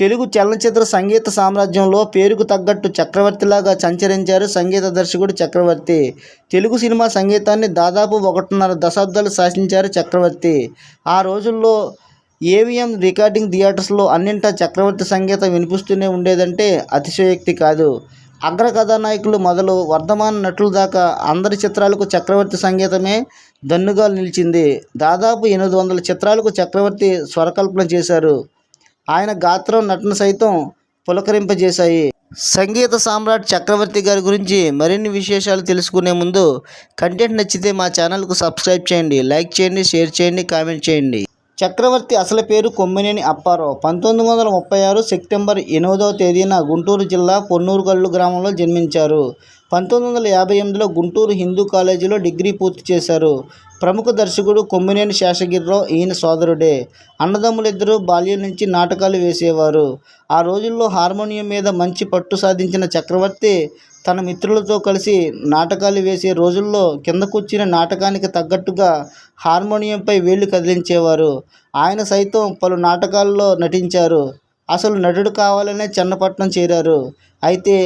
తెలుగు చలనచిత్ర సంగీత సామ్రాజ్యంలో పేరుకు తగ్గట్టు చక్రవర్తిలాగా సంచరించారు సంగీత దర్శకుడు చక్రవర్తి. తెలుగు సినిమా సంగీతాన్ని దాదాపు ఒకటిన్నర దశాబ్దాలు శాసించారు చక్రవర్తి. ఆ రోజుల్లో ఏవిఎం రికార్డింగ్ థియేటర్స్లో అన్నింటా చక్రవర్తి సంగీతం వినిపిస్తూనే ఉండేదంటే అతిశయోక్తి కాదు. అగ్ర కథానాయకులు మొదలు వర్ధమాన నటుల దాకా అందరి చిత్రాలకు చక్రవర్తి సంగీతమే దన్నుగా నిలిచింది. దాదాపు ఎనిమిది వందల చిత్రాలకు చక్రవర్తి స్వరకల్పన చేశారు. ఆయన గాత్రం నటన సైతం పులకరింపజేశాయి. సంగీత సామ్రాట్ చక్రవర్తి గారి గురించి మరిన్ని విశేషాలు తెలుసుకునే ముందు కంటెంట్ నచ్చితే మా ఛానల్కు సబ్స్క్రైబ్ చేయండి లైక్ చేయండి షేర్ చేయండి కామెంట్ చేయండి. చక్రవర్తి అసలు పేరు కొమ్మినేని అప్పారావు. పంతొమ్మిది వందల ముప్పై ఆరు సెప్టెంబర్ ఎనిమిదవ తేదీన గుంటూరు జిల్లా పొన్నూరుగల్లు గ్రామంలో జన్మించారు. పంతొమ్మిది వందల యాభై ఎనిమిదిలో గుంటూరు హిందూ కాలేజీలో డిగ్రీ పూర్తి చేశారు. ప్రముఖ దర్శకుడు కొమ్మినేని శేషగిరిరావు ఈయన సోదరుడే. అన్నదమ్ములిద్దరూ బాల్యం నుంచి నాటకాలు వేసేవారు. ఆ రోజుల్లో హార్మోనియం మీద మంచి పట్టు సాధించిన చక్రవర్తి తన మిత్రులతో కలిసి నాటకాలు వేసే రోజుల్లో కింద కూర్చుని నాటకానికి తగ్గట్టుగా హార్మోనియంపై వేళ్ళు కదిలించేవారు. ఆయన సైతం పలు నాటకాల్లో నటించారు. అసలు నటుడు కావాలనే చెన్నపట్నం చేరారు. అయితే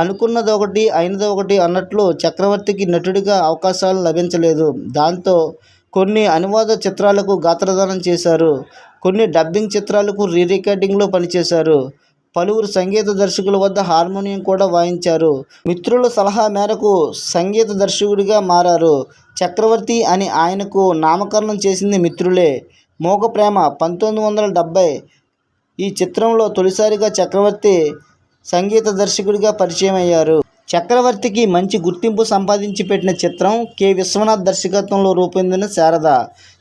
అనుకున్నది ఒకటి అయినది ఒకటి అన్నట్లు చక్రవర్తికి నటుడిగా అవకాశాలు లభించలేదు. దాంతో కొన్ని అనువాద చిత్రాలకు గాత్రదానం చేశారు. కొన్ని డబ్బింగ్ చిత్రాలకు రీ రికార్డింగ్లో పనిచేశారు. పలువురు సంగీత దర్శకుల వద్ద హార్మోనియం కూడా వాయించారు. మిత్రుల సలహా మేరకు సంగీత దర్శకుడిగా మారారు. చక్రవర్తి అని ఆయనకు నామకరణం చేసింది మిత్రులే. మోగ ప్రేమ పంతొమ్మిది వందల డెబ్భై ఈ చిత్రంలో తొలిసారిగా చక్రవర్తి సంగీత దర్శకుడిగా పరిచయం అయ్యారు చక్రవర్తికి మంచి గుర్తింపు సంపాదించి పెట్టిన చిత్రం కె. విశ్వనాథ్ దర్శకత్వంలో రూపొందిన శారద.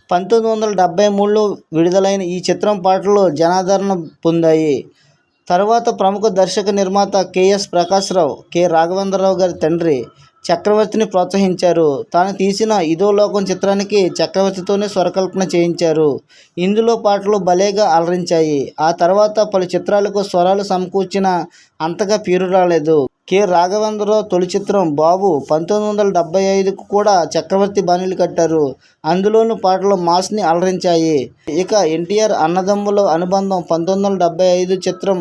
పంతొమ్మిది వందల డెబ్బై మూడులో విడుదలైన ఈ చిత్రం పాటలు జనాదరణ పొందాయి. తరువాత ప్రముఖ దర్శక నిర్మాత కెఎస్ ప్రకాశ్రావు కె. రాఘవేంద్రరావు గారి తండ్రి చక్రవర్తిని ప్రోత్సహించారు. తాను తీసిన ఇదో లోకం చిత్రానికి చక్రవర్తితోనే స్వరకల్పన చేయించారు. ఇందులో పాటలు భలేగా అలరించాయి. ఆ తర్వాత పలు చిత్రాలకు స్వరాలు సమకూర్చిన అంతగా పీరు రాలేదు. కె. రాఘవేంద్రరావు తొలి చిత్రం బాబు పంతొమ్మిది వందల డెబ్బై ఐదుకు కూడా చక్రవర్తి బాణీలు కట్టారు. అందులోని పాటలు మాస్ని అలరించాయి. ఇక ఎన్టీఆర్ అన్నదమ్ముల అనుబంధం పంతొమ్మిది వందల డెబ్బై ఐదు చిత్రం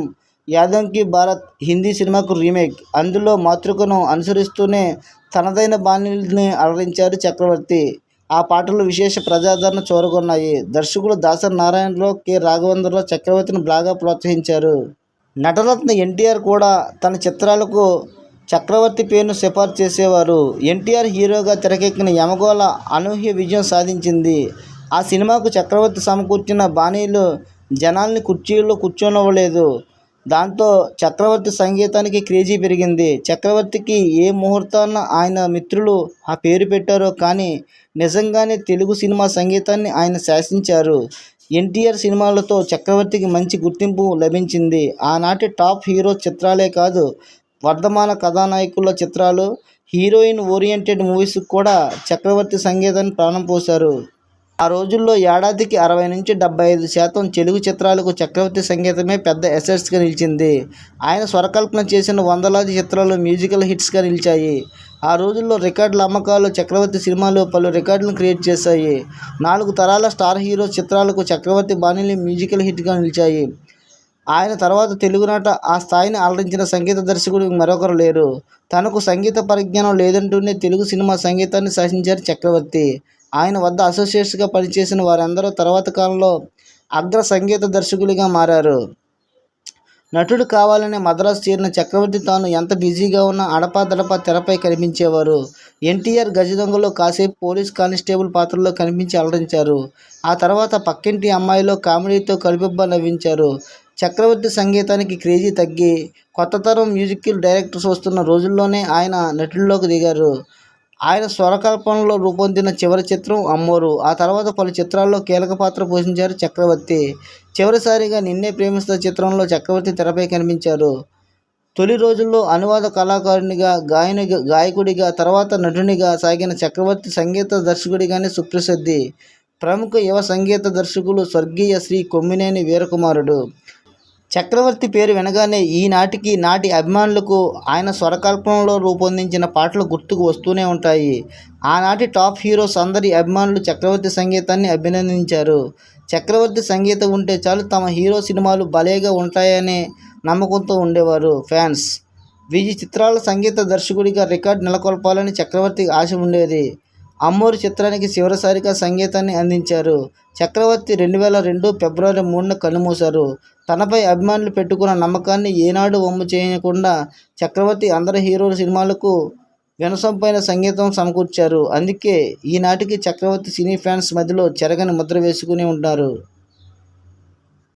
యాదంకి భారత్ హిందీ సినిమాకు రీమేక్. అందులో మాతృకను అనుసరిస్తూనే తనదైన బాణీల్ని అలరించారు చక్రవర్తి. ఆ పాటలు విశేష ప్రజాదరణ చూరగొన్నాయి. దర్శకుడు దాసరి నారాయణరావు కె. రాఘవేంద్రరావు చక్రవర్తిని బాగా ప్రోత్సహించారు. నటరత్న ఎన్టీఆర్ కూడా తన చిత్రాలకు చక్రవర్తి పేరును సిఫార్సు చేసేవారు. ఎన్టీఆర్ హీరోగా తెరకెక్కిన యమగోళ అనూహ్య విజయం సాధించింది. ఆ సినిమాకు చక్రవర్తి సమకూర్చిన బాణీలు జనాల్ని కుర్చీల్లో కూర్చోనివ్వలేదు. దాంతో చక్రవర్తి సంగీతానికి క్రేజీ పెరిగింది. చక్రవర్తికి ఏ ముహూర్తాన ఆయన మిత్రులు ఆ పేరు పెట్టారో కానీ నిజంగానే తెలుగు సినిమా సంగీతాన్ని ఆయన శాసించారు. ఎన్టీఆర్ సినిమాలతో చక్రవర్తికి మంచి గుర్తింపు లభించింది. ఆనాటి టాప్ హీరో చిత్రాలే కాదు వర్ధమాన కథానాయకుల చిత్రాలు హీరోయిన్ ఓరియంటెడ్ మూవీస్కి కూడా చక్రవర్తి సంగీతాన్ని ప్రాణం పోశారు. ఆ రోజుల్లో ఏడాదికి అరవై నుంచి డెబ్బై ఐదు శాతం తెలుగు చిత్రాలకు చక్రవర్తి సంగీతమే పెద్ద ఎసెట్స్గా నిలిచింది. ఆయన స్వరకల్పన చేసిన వందలాది చిత్రాలు మ్యూజికల్ హిట్స్గా నిలిచాయి. ఆ రోజుల్లో రికార్డుల అమ్మకాలు చక్రవర్తి సినిమాలు పలు రికార్డులను క్రియేట్ చేశాయి. నాలుగు తరాల స్టార్ హీరో చిత్రాలకు చక్రవర్తి బాణీలు మ్యూజికల్ హిట్గా నిలిచాయి. ఆయన తర్వాత తెలుగునాట ఆ స్థాయిని ఆలరించిన సంగీత దర్శకుడు మరొకరు లేరు. తనకు సంగీత పరిజ్ఞానం లేదంటూనే తెలుగు సినిమా సంగీతాన్ని శాసించారు చక్రవర్తి. ఆయన వద్ద అసోసియేట్స్గా పనిచేసిన వారందరూ తర్వాత కాలంలో అగ్ర సంగీత దర్శకులుగా మారారు. నటుడు కావాలని మద్రాసు చేరిన చక్రవర్తి తాను ఎంత బిజీగా ఉన్నా అడపాదడపా తెరపై కనిపించేవారు. ఎన్టీఆర్ గజదొంగలో కాసేపు పోలీస్ కానిస్టేబుల్ పాత్రలో కనిపించి అలరించారు. ఆ తర్వాత పక్కింటి అమ్మాయిలో కామెడీతో కలుపెబ్బ నవ్వించారు చక్రవర్తి సంగీతానికి క్రేజీ తగ్గి కొత్త తరం మ్యూజికల్ డైరెక్టర్స్ వస్తున్న రోజుల్లోనే ఆయన నటుల్లోకి దిగారు. ఆయన స్వరకల్పనలో రూపొందిన చివరి చిత్రం అమ్మోరు. ఆ తర్వాత పలు చిత్రాల్లో కీలక పాత్ర పోషించారు చక్రవర్తి. చివరిసారిగా నిన్నే ప్రేమిస్తా చిత్రంలో చక్రవర్తి తెరపై కనిపించారు. తొలి రోజుల్లో అనువాద కళాకారునిగా గాయని గాయకుడిగా తర్వాత నటునిగా సాగిన చక్రవర్తి సంగీత దర్శకుడిగానే సుప్రసిద్ధి. ప్రముఖ యువ సంగీత దర్శకులు స్వర్గీయ శ్రీ కొమ్మినేని వీరకుమారుడు. చక్రవర్తి పేరు వినగానే ఈనాటికి నాటి అభిమానులకు ఆయన స్వరకల్పనలో రూపొందించిన పాటలు గుర్తుకు వస్తూనే ఉంటాయి. ఆనాటి టాప్ హీరోస్ అందరి అభిమానులు చక్రవర్తి సంగీతాన్ని అభినందించారు. చక్రవర్తి సంగీతం ఉంటే చాలు తమ హీరో సినిమాలు భలేగా ఉంటాయనే నమ్మకంతో ఉండేవారు ఫ్యాన్స్. విజయ్ చిత్రాల సంగీత దర్శకుడిగా రికార్డ్ నెలకొల్పాలని చక్రవర్తికి ఆశ ఉండేది. అమ్మూరు చిత్రానికి చివరిసారిగా సంగీతాన్ని అందించారు. చక్రవర్తి రెండు వేల రెండు ఫిబ్రవరి మూడున కన్నుమూశారు. తనపై అభిమానులు పెట్టుకున్న నమ్మకాన్ని ఏనాడు వమ్ము చేయకుండా చక్రవర్తి అందరి హీరోల సినిమాలకు వినసొంపైన సంగీతం సమకూర్చారు. అందుకే ఈనాటికి చక్రవర్తి సినీ ఫ్యాన్స్ మధ్యలో చెరగని ముద్ర వేసుకుని ఉంటారు.